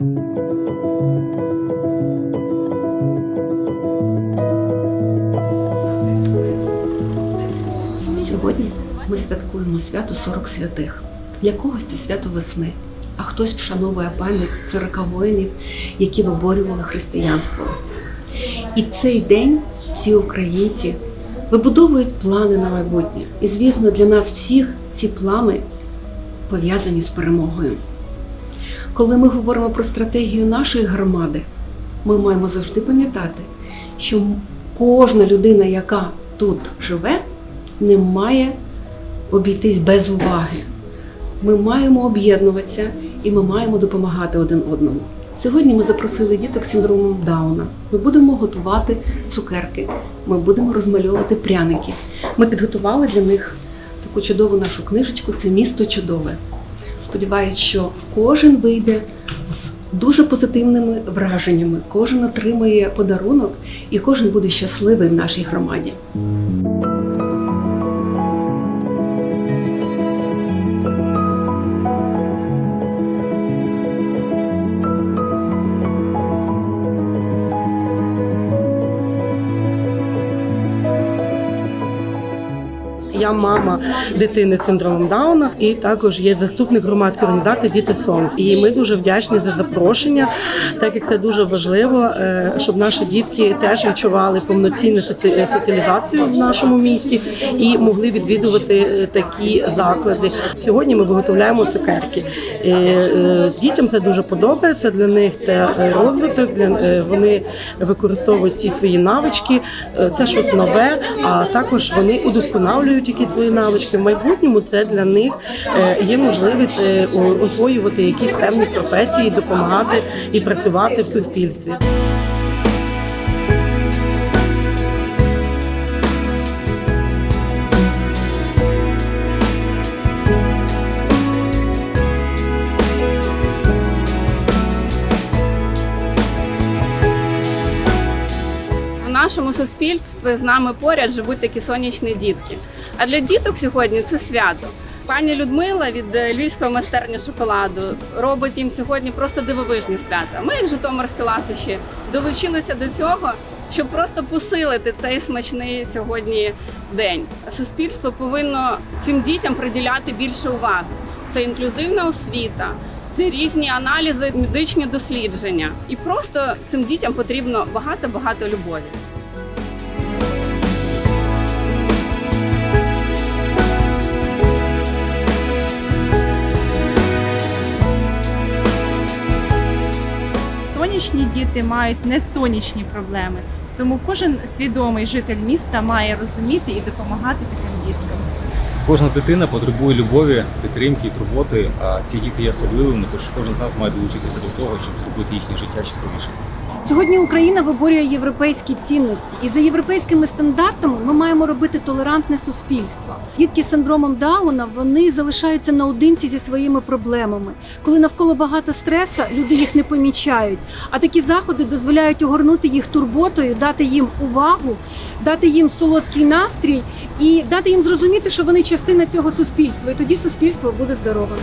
Сьогодні ми святкуємо свято 40 святих. Для когось це свято весни, а хтось вшановує пам'ять 40 воїнів, які виборювали християнство. І в цей день всі українці вибудовують плани на майбутнє. І, звісно, для нас всіх ці плани пов'язані з перемогою. Коли ми говоримо про стратегію нашої громади, ми маємо завжди пам'ятати, що кожна людина, яка тут живе, не має обійтись без уваги. Ми маємо об'єднуватися і ми маємо допомагати один одному. Сьогодні ми запросили діток з синдромом Дауна. Ми будемо готувати цукерки, ми будемо розмальовувати пряники. Ми підготували для них таку чудову нашу книжечку Це місто чудове. Сподіваюсь, що кожен вийде з дуже позитивними враженнями, кожен отримає подарунок і кожен буде щасливий в нашій громаді. Я мама дитини з синдромом Дауна і також є заступник громадської організації Діти Сонц. І ми дуже вдячні за запрошення, так як це дуже важливо, е, щоб наші дітки теж відчували повноцінну соціалізацію в нашому місті і могли відвідувати е, такі заклади. Сьогодні ми виготовляємо цукерки. Е, Дітям це дуже подобається. Для них це розвиток. Вони використовують всі свої навички. Це щось нове, а також вони удосконалюють якісь свої навички. В майбутньому це для них е, є можливість е, освоювати якісь певні професії, допомагати і працювати в суспільстві. Нашому суспільстві з нами поряд живуть такі сонячні дітки. А для діток сьогодні це свято. Пані Людмила від е, Львівської майстерні шоколаду робить їм сьогодні просто дивовижні свята. Ми, як Житомирські ласощі, долучилися до цього, щоб просто посилити цей смачний сьогодні день. Суспільство повинно цим дітям приділяти більше уваги. Це інклюзивна освіта, це різні аналізи, медичні дослідження. І просто цим дітям потрібно багато-багато любові. Діти мають не сонячні проблеми. Тому кожен свідомий житель міста має розуміти і допомагати таким діткам. Кожна дитина потребує любові, підтримки і турботи, а ці діти є особливими, тож кожен з нас має долучитися до того, щоб зробити їхнє життя щасливішим. Сьогодні Україна виборює європейські цінності, і за європейськими стандартами ми маємо робити толерантне суспільство. Дітки з синдромом Дауна вони залишаються наодинці зі своїми проблемами. Коли навколо багато стреса, люди їх не помічають. А такі заходи дозволяють огорнути їх турботою, дати їм увагу, дати їм солодкий настрій і дати їм зрозуміти, що вони частина цього суспільства, і тоді суспільство буде здоровим.